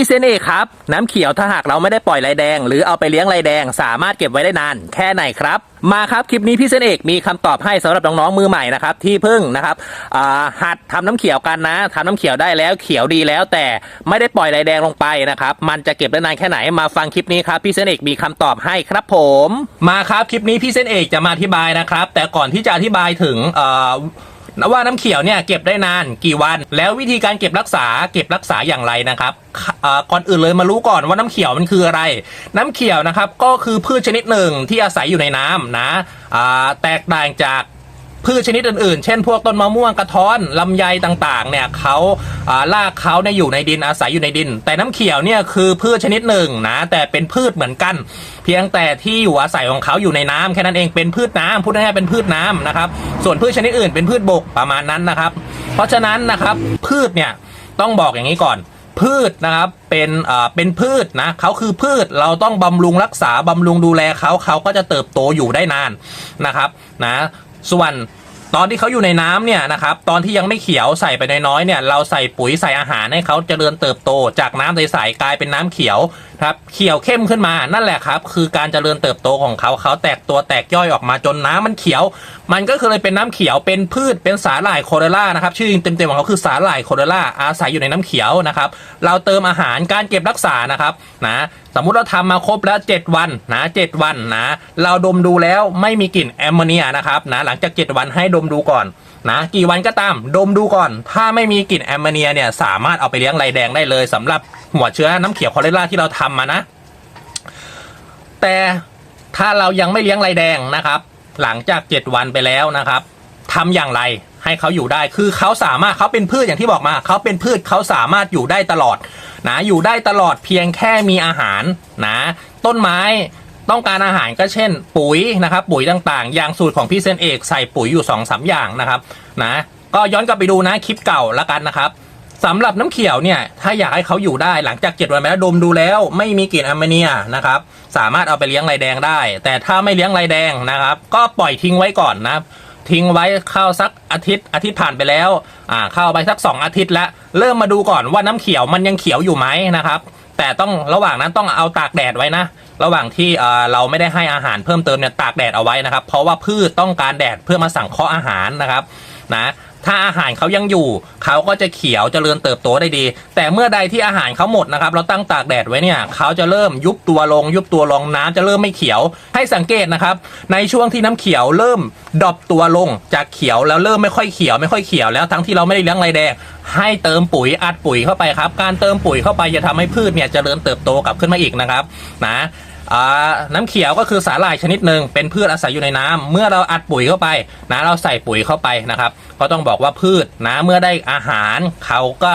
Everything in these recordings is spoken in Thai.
พี่เซนเอกครับ น้ำเขียวถ้าหากเราไม่ได้ปล่อยลายแดง หรือเอาไปเลี้ยงลายแดง สามารถเก็บไว้ได้นาน แค่ไหนครับ มาครับคลิปนี้พี่เซนเอกมีคำตอบให้สำหรับน้องๆมือใหม่นะครับที่เพิ่งนะครับหัดทำน้ำเขียวกันนะทำน้ำเขียวได้แล้วเขียวดีแล้ว แต่ไม่ได้ปล่อยลายแดงลงไปนะครับมันจะเก็บได้นานแค่ไหนมาฟังคลิปนี้ครับพี่เซนเอกมีคำตอบให้ครับผม มาครับคลิปนี้พี่เซนเอกจะมาอธิบายนะครับแต่ก่อนที่จะอธิบายถึง ว่าน้ำเขียวเนี่ยเก็บได้นานกี่วัน แล้ววิธีการเก็บรักษาเก็บรักษาอย่างไรนะครับก่อนอื่นเลยมารู้ก่อนว่าน้ำเขียวมันคืออะไร น้ำเขียวนะครับก็คือพืชชนิดหนึ่งที่อาศัยอยู่ในน้ำนะแตกต่างจาก พืชชนิดอื่นๆ เช่นพวกต้นมะม่วงกระท้อนลำไยต่างๆ เนี่ยเขาอ่ากเขาเนี่ยอยู่ในดินอาศัยอยู่ในดิน แต่น้ำเขียวเนี่ยคือพืชชนิดหนึ่งนะแต่เป็นพืชเหมือนกัน เพียงแต่ที่อยู่อาศัยของเขาอยู่ในน้ำแค่นั้นเองเป็นพืชน้ำพูดง่ายๆเป็นพืชน้ำนะครับ ส่วนพืชชนิดอื่นเป็นพืชบกประมาณนั้นนะครับ เพราะฉะนั้นนะครับพืชเนี่ยต้องบอกอย่างนี้ก่อนพืชนะครับเป็นอ่อเป็นพืชนะเขาคือพืชเราต้องบำรุงรักษาบำรุงดูแลเขาเขาก็จะเติบโตอยู่ได้นานนะครับนะ ส่วนตอนที่เขาอยู่ในน้ำเนี่ยนะครับตอนที่ยังไม่เขียวใส่ไปน้อยๆเนี่ยเราใส่ปุ๋ยใส่อาหารให้เขาเจริญเติบโต จากน้ำใสๆกลายเป็นน้ำเขียวครับเขียวเข้มขึ้นมานั่นแหละครับ คือการเจริญเติบโตของเขาเขาแตกตัวแตกย่อยออกมาจนน้ำมันเขียว มันก็คือเลยเป็นน้ำเขียวเป็นพืชเป็นสาหร่ายโคเรล่านะครับชื่อเต็มๆของเขาคือสาหร่ายโคเรล่าอาศัยอยู่ในน้ำเขียวนะครับเราเติมอาหารการเก็บรักษานะครับนะสมมุติเราทำมาครบแล้ว 7 วันนะ7วันนะเราดมดูแล้วไม่มีกลิ่นแอมโมเนียนะครับนะหลังจาก 7 วันให้ดมดูก่อนนะกี่วันก็ตามดมดูก่อน ถ้าไม่มีกลิ่นแอมโมเนียเนี่ยสามารถเอาไปเลี้ยงไรแดงได้เลยสำหรับหัวเชื้อน้ำเขียวโคเรล่าที่เราทำมานะ แต่ถ้าเรายังไม่เลี้ยงไรแดงนะครับ หลังจาก 7 วันไปแล้วนะครับทำอย่างไรให้เขาอยู่ได้คือเขาสามารถเขาเป็นพืชอย่างที่บอกมาเขาเป็นพืชเขาสามารถอยู่ได้ตลอด นะอยู่ได้ตลอดเพียงแค่มีอาหารนะต้นไม้ต้องการอาหารก็เช่น ปุ๋ยนะครับปุ๋ยต่างๆ อย่างสูตรของพี่เซนเอกใส่ปุ๋ยอยู่2อสาอย่างนะครับนะก็ย้อนกลับไปดูนะคลิปเก่าล้วกันนะครับสำหรับน้ำเขียวเนี่ยถ้าอยากให้เขาอยู่ได้หลังจาก7วันไปแล้วดมดูแล้ว ไม่มีกลิ่นแอมโมเนียนะครับสามารถเอาไปเลี้ยงไรแดงได้ แต่ถ้าไม่เลี้ยงไรแดงนะครับ ก็ปล่อยทิ้งไว้ก่อนนะ ทิ้งไว้เข้าสักอาทิตย์อาทิตย์ผ่านไปแล้วอ่าเข้าไปสัก 2 อาทิตย์แล้วเริ่มมาดูก่อนว่าน้ำเขียวมันยังเขียวอยู่ไหมนะครับแต่ต้องระหว่างนั้นต้องเอาตากแดดไว้นะ ระหว่างที่เอ่อเราไม่ได้ให้อาหารเพิ่มเติมเนี่ยตากแดดเอาไว้นะครับ เพราะว่าพืชต้องการแดดเพื่อมาสั่งเคาะอาหารนะครับนะ ถ้าอาหารเขายังอยู่ เขาก็จะเขียวเจริญเติบโตได้ดี แต่เมื่อใดที่อาหารเขาหมดนะครับเราตั้งตากแดดไว้เนี่ยเขาจะเริ่มยุบตัวลง ยุบตัวลงน้ำจะเริ่มไม่เขียว ให้สังเกตนะครับ ในช่วงที่น้ำเขียวเริ่มดรอปตัวลงจากเขียวแล้วเริ่มไม่ค่อยเขียวไม่ค่อยเขียวแล้วทั้งที่เราไม่ได้เลี้ยงไรแดงให้เติมปุ๋ยอัดปุ๋ยเข้าไปครับ การเติมปุ๋ยเข้าไปจะทำให้พืชเนี่ยเจริญเติบโตกลับขึ้นมาอีกนะครับนะ น้ำเขียวก็คือสาหร่ายชนิดหนึ่งเป็นพืชอาศัยอยู่ในน้ำเมื่อเราอัดปุ๋ยเข้าไปนะเราใส่ปุ๋ยเข้าไปนะครับก็ต้องบอกว่าพืชนะเมื่อได้อาหารเขาก็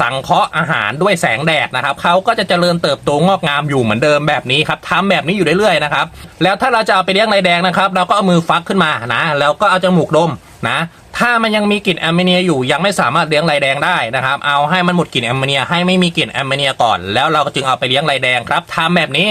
สังเคราะห์อาหารด้วยแสงแดดนะครับเขาก็จะเจริญเติบโตงอกงามอยู่เหมือนเดิมแบบนี้ครับทำแบบนี้อยู่เรื่อยๆนะครับแล้วถ้าเราจะเอาไปเลี้ยงไรแดงนะครับ เราก็เอามือฟักขึ้นมานะแล้วก็เอาจมูกดมนะ ถ้ามันยังมีกลิ่นแอมโมเนียอยู่ยังไม่สามารถเลี้ยงไรแดงได้นะครับ เอาให้มันหมดกลิ่นแอมโมเนียให้ไม่มีกลิ่นแอมโมเนียก่อน แล้วเราก็จึงเอาไปเลี้ยงไรแดงครับทำแบบนี้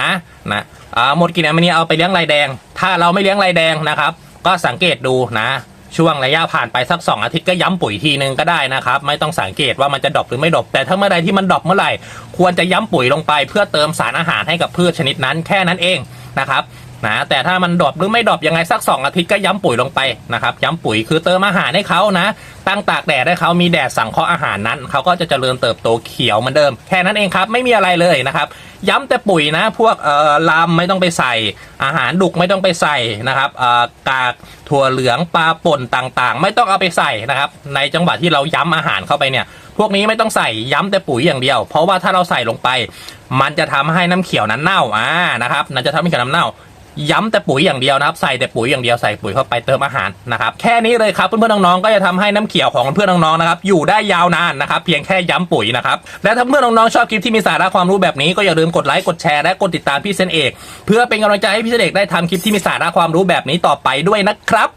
นะนะอ่าหมดกลิ่นแอมโมเนียเอาไปเลี้ยงไรแดง ถ้าเราไม่เลี้ยงไรแดงนะครับ ก็สังเกตดูนะ ช่วงระยะผ่านไปสัก 2 อาทิตย์ก็ย้ำปุ๋ยทีนึงก็ได้นะครับ ไม่ต้องสังเกตว่ามันจะดรอปหรือไม่ดรอปแต่ถ้าเมื่อใดที่มันดรอปเมื่อไหร่ ควรจะย้ำปุ๋ยลงไป เพื่อเติมสารอาหารให้กับพืชชนิดนั้นแค่นั้นเองนะครับ นะแต่ถ้ามันดรอปหรือไม่ดรอปยังไงสัก 2 อาทิตย์ก็ย้ำปุ๋ยลงไปนะครับย้ำปุ๋ยคือเติมอาหารให้เขานะ ตั้งตากแดดให้เขามีแดดสั่งเคาะอาหารนั้นเขาก็จะเจริญเติบโตเขียวเหมือนเดิม แค่นั้นเองครับ ไม่มีอะไรเลยนะครับ ย้ำแต่ปุ๋ยนะ พวกเอ่อลามไม่ต้องไปใส่ อาหารดุกไม่ต้องไปใส่นะครับเอ่อกากถั่วเหลืองปลาป่นต่างๆ ไม่ต้องเอาไปใส่นะครับ ในจังหวะที่เราย้ำอาหารเข้าไปเนี่ยพวกนี้ไม่ต้องใส่ย้ำแต่ปุ๋ยอย่างเดียว เพราะว่าถ้าเราใส่ลงไป มันจะทำให้น้ำเขียวนั้นเน่าอ่านะครับมันจะทำให้เขียวน้ำเน่า ย้ำแต่ปุ๋ยอย่างเดียวนะครับใส่แต่ปุ๋ยอย่างเดียวใส่ปุ๋ยเข้าไปเติมอาหารนะครับแค่นี้เลยครับเพื่อนๆน้องๆก็จะทำให้น้ำเขียวของเพื่อนๆน้องๆนะครับอยู่ได้ยาวนานนะครับเพียงแค่ย้ำปุ๋ยนะครับและถ้าเพื่อนๆน้องๆชอบคลิปที่มีสาระความรู้แบบนี้ก็อย่าลืมกดไลค์กดแชร์และกดติดตามพี่เซนเอก เพื่อเป็นกำลังใจให้พี่เซนเอกได้ทำคลิปที่มีสาระความรู้แบบนี้ต่อไปด้วยนะครับ